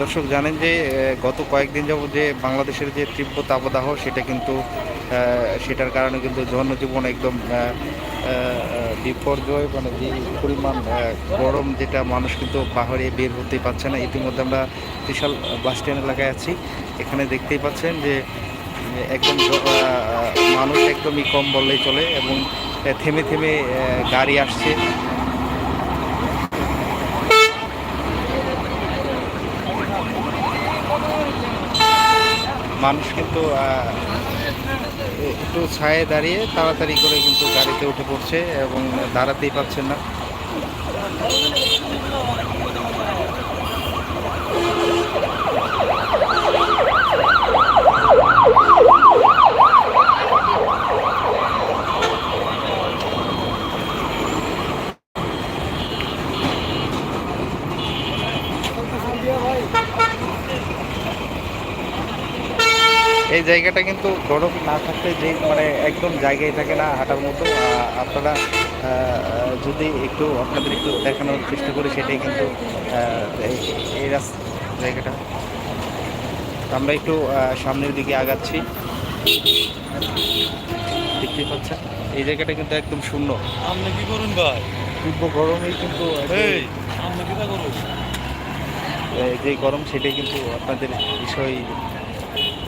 দর্শক জানেন যে গত কয়েকদিন যাবত যে বাংলাদেশের যে তীব্র তাপদাহ, সেটা কিন্তু সেটার কারণে কিন্তু জনজীবন একদম বিপর্যয় মানে যে পরিমাণ গরম যেটা মানুষ কিন্তু পাহাড়ে বের হতেই পারছে না। ইতিমধ্যে আমরা বিশাল বাস স্ট্যান্ড এলাকায় আছি। এখানে দেখতেই পাচ্ছেন যে, একদম মানুষ একদমই কম বললেই চলে এবং থেমে থেমে গাড়ি আসছে। মানুষ কিন্তু একটু ছায়ে দাঁড়িয়ে তাড়াতাড়ি করে কিন্তু গাড়িতে উঠে পড়ছে এবং দাঁড়াতেই পারছেন না। এই জায়গাটা কিন্তু গরম না থাকলে যে মানে একদম জায়গায় থাকে না হাঁটার মতো আপনারা যদি একটু আপনাদের একটু দেখানোর চেষ্টা করি সেটাই কিন্তু এই- রাস্তা জায়গাটা। আমরা একটু সামনের দিকে আগাচ্ছি। দেখতেই পাচ্ছেন? এই জায়গাটা কিন্তু একদম শূন্য। আপনি কি করুন ভাই? তীব্র গরমেই কিন্তু যে গরম সেটাই কিন্তু আপনাদের বিষয়।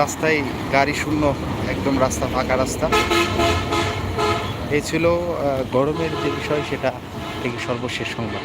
রাস্তায় গাড়ি শূন্য, একদম রাস্তা, ফাঁকা রাস্তা। এ ছিল গরমের যে বিষয়, সেটা থেকে সর্বশেষ সংবাদ।